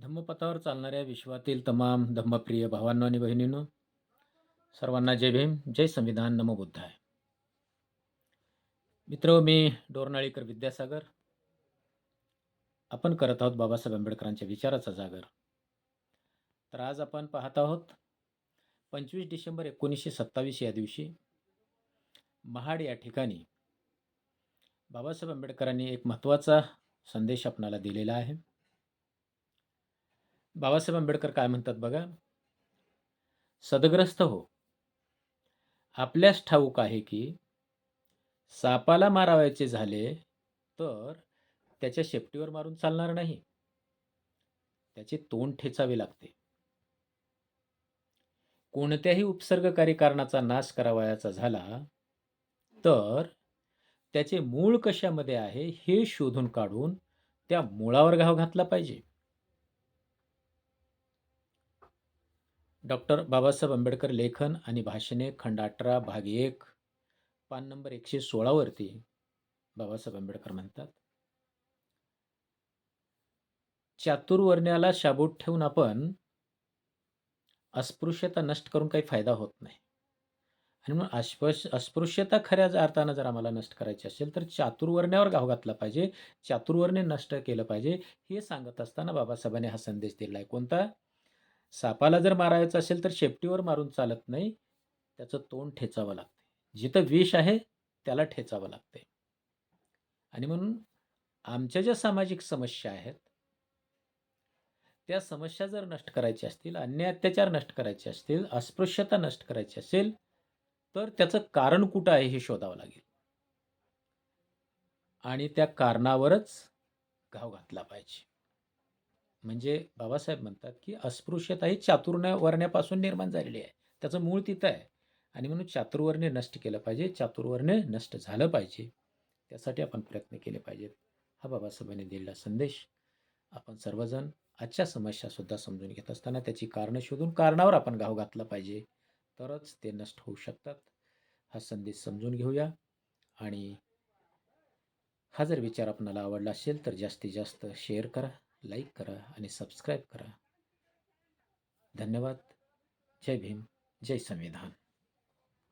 धम्मपथावर चालणाऱ्या विश्वातील तमाम धम्मप्रिय भावांनो आणि बहिणींनो सर्वांना जय भीम जय संविधान नमो बुद्धाय. मित्र मी डोरनाळीकर विद्यासागर. आपण करत आहोत बाबासाहेब आंबेडकरांच्या विचाराचा जागर. तर आज आपण पाहत आहोत पंचवीस डिसेंबर एकोणीसशे सत्तावीस या दिवशी महाड या ठिकाणी बाबासाहेब आंबेडकरांनी एक महत्त्वाचा संदेश आपणाला दिलेला आहे. बाबासाहेब आंबेडकर काय म्हणतात बघा? सदग्रस्त हो. आपल्यास ठाऊक आहे की सापाला मारावायचे झाले तर त्याच्या शेपटीवर मारून चालणार नाही. त्याचे तोंड ठेचावे लागते. कोणत्याही उपसर्गकारी कारणाचा नाश करावयाचा झाला तर त्याचे मूळ कशामध्ये आहे हे शोधून काढून त्या मुळावर घाव घातला पाहिजे. डॉक्टर बाबासाहेब आंबेडकर लेखन आणि भाषणे खंड अठरा भाग एक पान नंबर एकशे सोळावरती बाबासाहेब आंबेडकर म्हणतात. चातुर्वर्ण्याला शाबूत ठेवून आपण अस्पृश्यता नष्ट करून काही फायदा होत नाही. आणि म्हणून अस्पृश अस्पृश्यता खऱ्या अर्थानं जर आम्हाला नष्ट करायची असेल तर चातुर्वर्ण्यावर गाव घातला पाहिजे. चातुर्वर्ण्य नष्ट केलं पाहिजे हे सांगत असताना बाबासाहेबांनी हा संदेश दिला आहे. कोणता? सापाला जर मारायचं असेल तर शेपटीवर मारून चालत नाही. त्याचं तोंड ठेचावं लागते. जिथं विष आहे त्याला ठेचावं लागते. आणि म्हणून आमच्या ज्या सामाजिक समस्या आहेत त्या समस्या जर नष्ट करायच्या असतील अन्य अत्याचार नष्ट करायचे असतील अस्पृश्यता नष्ट करायची असेल तर त्याचं कारण कुठं आहे हे शोधावं लागेल. आणि त्या कारणावरच घाव घातला पाहिजे. म्हणजे बाबासाहेब म्हणतात की अस्पृश्यता ही चातुर्ण्य वर्ण्यापासून निर्माण झालेली आहे. त्याचं मूळ तिथं आहे. आणि म्हणून चातुर्वर्ण्य नष्ट केलं पाहिजे चातुर्वर्ण्य नष्ट झालं पाहिजे. त्यासाठी आपण प्रयत्न केले पाहिजेत. हा बाबासाहेबांनी दिलेला संदेश आपण सर्वजण आजच्या समस्यासुद्धा समजून घेत असताना त्याची कारणं शोधून कारणावर आपण गाव घातला पाहिजे. तरच ते नष्ट होऊ शकतात. हा संदेश समजून घेऊया. आणि हा जर विचार आपणाला आवडला असेल तर जास्तीत जास्त शेअर करा. लाईक करा आणि सबस्क्राईब करा. धन्यवाद. जय भीम. जय संविधान.